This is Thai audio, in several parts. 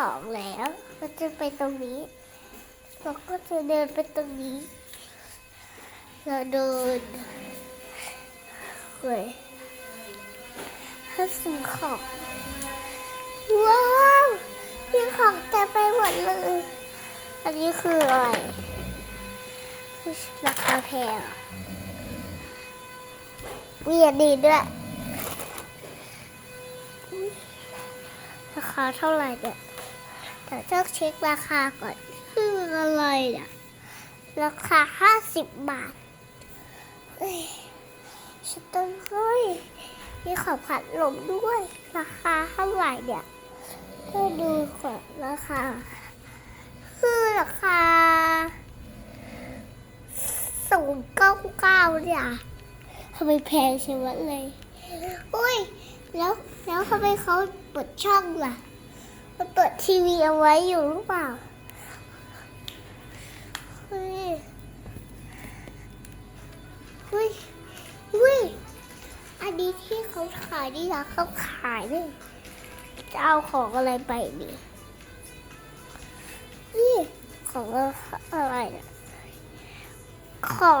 สองแล้วก็จะไปตรงนี้เราก็จะเดินไปตรงนี้ เราเดินเว้ยถ้าสิ่งของว้าวมีของเต็มไปหมดเลย อันนี้คืออะไรคือราคาแพงมีอันนี้ด้วยราคาเท่าไหร่เนี่ย แต่ต้องเช็คราคาก่อนคืออะไรเนี่ยราคาห้าสิบบาทเอ้ยฉันต้องเฮ้ยมีของผัดลมด้วย ราคาเท่าไหร่เนี่ยก็ดูก่อนราคา คือราคาสูงเก้าเก้าเนี่ยทำไมแพงช่ไหมเลย อุ้ย แล้วแล้วทำไมเขาเปิดช่องล่ะ เขาเปิดทีวีเอาไว้อยู่หรือเปล่าเฮ้ยเฮ้ยเฮ้ยอันนี้ที่เขาขายนี่นะเขาขายนี่จะเอาของอะไรไปดีนี่ของอะไรนี่ยของ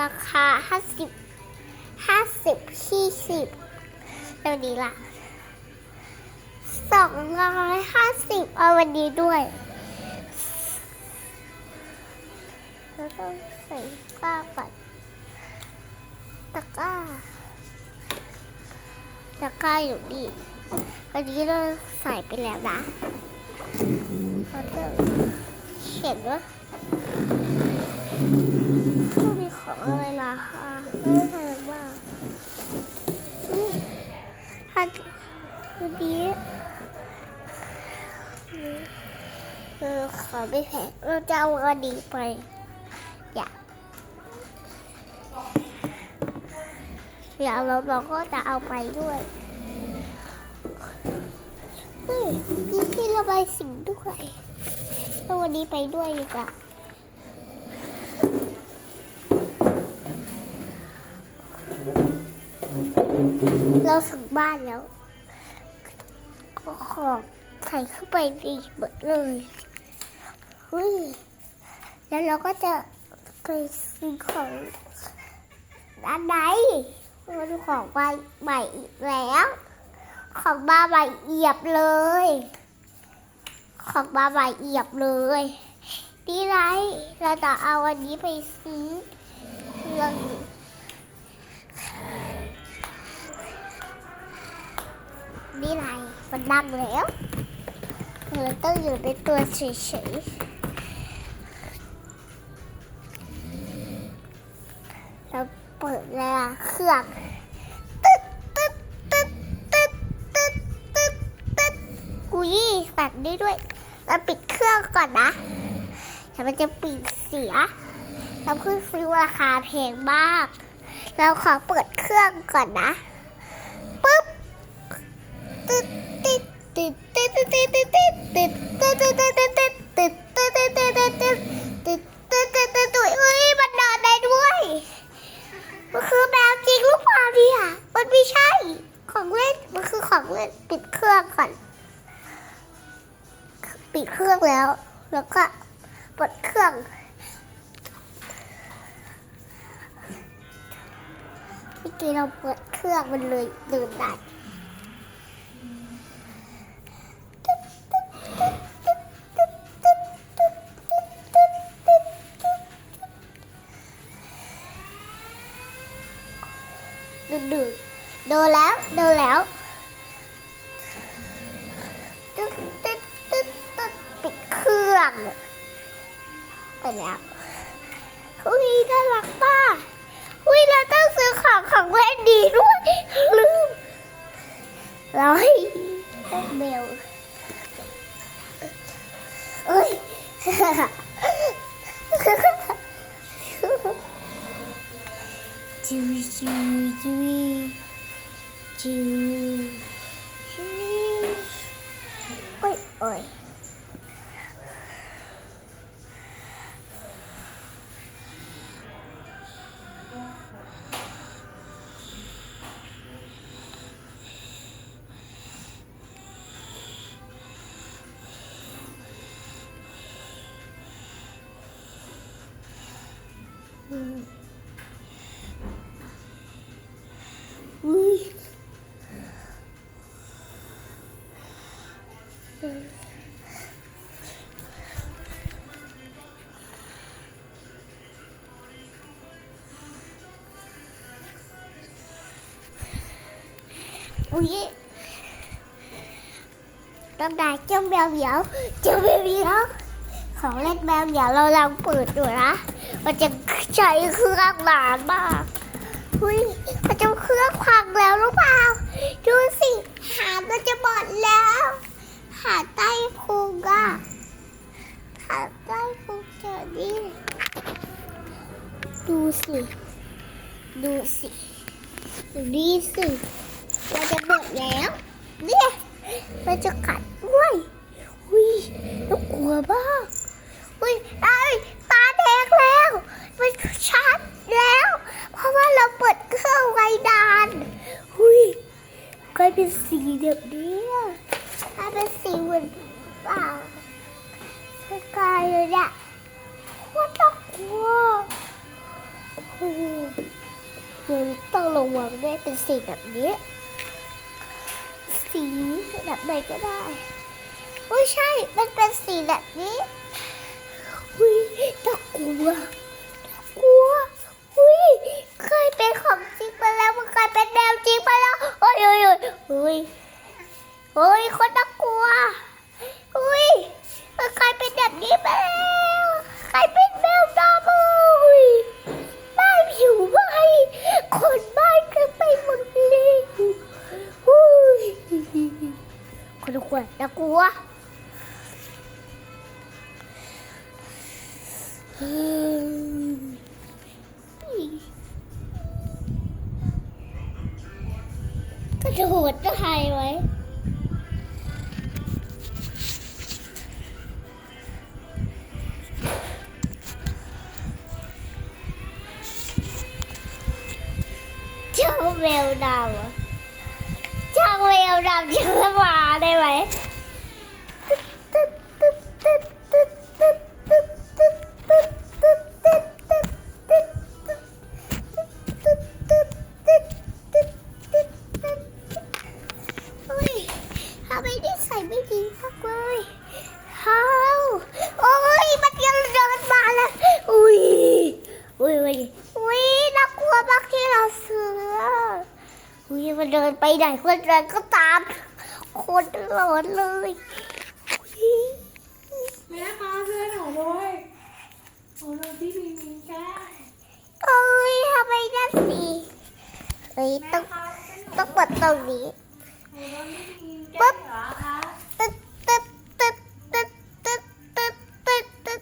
ราคาห้าสิบห้าสิบยี่สิบแล้วนี้ล่ะ สองร้อยห้าสิบเอาวันนี้ด้วย แล้วต้องใส่กล้าก่อนตะก้า ตะก้าอยู่นี่วันนี้เราใส่ไปแล้วนะเราจะเขียนว่าต้องมีของอะไรราคา เออขอไม่แพงเราจะเอาอันนี้ไป อย่าอย่าเราเราก็จะเอาไปด้วยเฮ้ยมีที่ระบายสิ่งด้วยแล้ววันนี้ไปด้วยดีกว่าเราถึงบ้านแล้ว ของ ใส่เข้าไปดีหมดเลยเฮ้ยแล้วเราก็จะไปซื้อของร้านไหนมาดูของใบใหม่อีกแล้ว ของมาใหม่เอียบเลย ของมาใหม่เอียบเลยนี่ไรเราจะเอาอันนี้ไปซื้อเครื่องนี่ไรมันดังแล้ว เราต้องอยู่ในตัวเฉยๆเราเปิดเลยอะเครื่องตึ๊ดตึ๊ดตึ๊ดตึ๊ดตึ๊ดตึ๊ดตึ๊ดอุ้ยสั่นได้ด้วยเราปิดเครื่องก่อนนะเดี๋ยวมันจะปิดเสีย เราเพิ่งซื้อราคาแพงมาก เราขอเปิดเครื่องก่อนนะปึ๊บตึ๊ดตึ๊ดตึ๊ด มันนอนได้ด้วย มันคือแมวจริงหรือเปล่าเนี่ยมันไม่ใช่ ของเล่น มันคือของเล่น ปิดเครื่องก่อน ปิดเครื่องแล้ว แล้วก็เปิดเครื่องเมื่อกี้เราเปิดเครื่องมันเลยดื่มได้ ดูแล้ว ดูแล้วตึ๊ดตึ๊ดตึ๊ดตึ๊ดปิดเครื่องไปแล้วอุ้ยน่ารักป้าอุ้ยเราต้องซื้อของของเล่นดีด้วยลืมเราให้เบลเอ้ยจิวจิวจิว you. อุ้ยต้องได้เจ้าแมวเหมียวเจ้าแมวเหมียวของเล่นแมวเหมียวเราลองเปิดดูนะ มันจะใช้เครื่องหนานมากอุ้ยมันจะเครื่องพังแล้วหรือเปล่า ดูสิ กัดด้วยอุ้ยน่ากลัวมากอุ้ยไอ้ตาแดงแล้วมันชัดแล้ว เพราะว่าเราเปิดเครื่องไว้นานอุ้ยกลายเป็นสีแบบนี้กลายเป็นสีเหมือนป่าสกายเลยเนี่ยโคตรน่ากลัวโอ้โหคือต้องระวังด้วยเป็นสีแบบนี้ สีแบบไหนก็ได้อุ้ยใช่ มันเป็นสีแบบนี้อุ้ยตะกลัว จะหดจะหายไว้เจ้าเวลดาวเจ้าเวลดาวจะมาได้ไหม ทำไมนิสัยไม่ดีมากเลยเฮาโอ้ยมันยังเดินมาแล้ว อุ้ย อุ้ยอุ้ยอุ้ยน่ากลัวมากที่เราเสืออุ้ยมันเดินไปไหนคนเดินก็ตาม คนหลอนเลยอุ๊ยแม่มาเสื้อหนูด้วยโอ้โดนพี่มีมีแก้เอ้ยทำไมนั่นสิเอ้ยต้องต้องเปิดตรงนี้ หนูโดนพี่มี แก้เหรอคะตึ๊ดตึ๊ดตึ๊ดตึ๊ดตึ๊ดตึ๊ดตึ๊ดตึ๊ด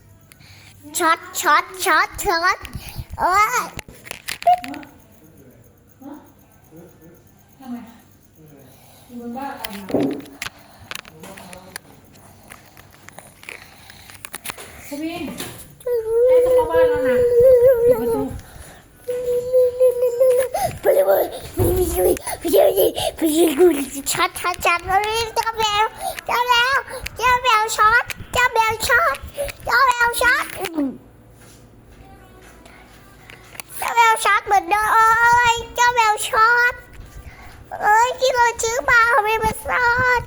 ช็อตช็อตช็อตช็อตเอ้ยทำไมอยู่บนบ้านอะไร ช็อตช็อตช็อตเจ้าแมวเจ้าแมวเจ้าแมวช็อตเจ้าแมวช็อตเจ้าแมวช็อตเจ้าแมวช็อตเหมือนเดิมเอเจ้าแมวช็อตเอ้ยที่เราชื่อมาไม่มาซ่อน